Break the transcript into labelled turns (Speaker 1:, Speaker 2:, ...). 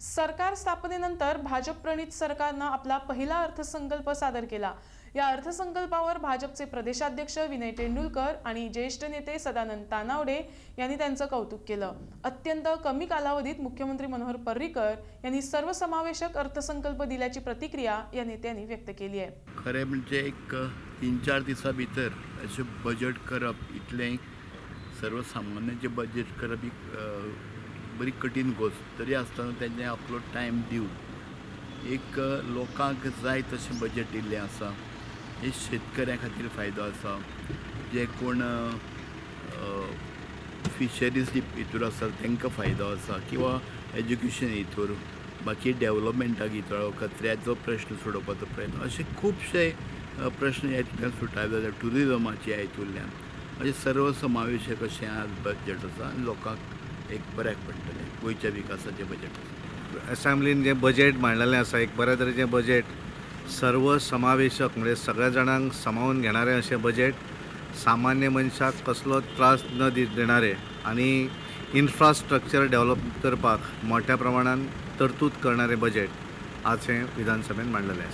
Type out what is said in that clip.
Speaker 1: सरकार स्थापनेनंतर भाजप प्रणित सरकारनं आपला पहिला अर्थसंकल्प सादर केला. या अर्थसंकल्पावर भाजपचे प्रदेशाध्यक्ष विनय तेंडुलकर आणि ज्येष्ठ नेते सदानंद तानावडे यांनी त्यांचं कौतुक केलं. अत्यंत कमी कालावधीत मुख्यमंत्री मनोहर पर्रीकर यांनी सर्वसमावेशक अर्थसंकल्प दिल्याची प्रतिक्रिया या नेत्यांनी व्यक्त केली आहे.
Speaker 2: खरें म्हणजे एक तीन चार दिसां भितर अशें बजेट करप इतलें जे बजेट करप बरी कठीण गोश्ट तरी आसतना त्यांनी आपलो टायम दिवन एक लोकांक जाय तशें बजेट दिल्लें आसा. हे शेतकऱ्यां खातीर फायदो आसा. जे कोण फिशरीज हितूर आसा तांकां फायदो आसा किंवां एज्युकेशन हितूर बाकी डेवलपमेंटाक हितळो कचऱ्याचो प्रश्न सोडोवपाचो प्रयत्न अशे खुबशे अ, प्रश्न ह्यातूंतल्यान सुटायले जाल्यार ट्युरिजमाच्या हितूंतल्यान अशें सर्व समावेशक अशें आज बजट आसा आनी लोकांक एक बऱ्याक पडटलें गोंयच्या विकासाचें बजेट आसा
Speaker 3: असेंब्लीन जें बजेट मांडलेलें आसा एक बऱ्या तरेचें बजेट सर्व समावेशक म्हणजे सगळ्या जाणांक सामावून घेणारें अशें बजेट सामान्य मनशाक कसलो त्रास न दि देणारें आनी इन्फ्रास्ट्रक्चर डेव्हलप करपाक मोठ्या प्रमाणात तरतूद करणारें बजेट आज हें विधानसभेन मांडलेलें आसा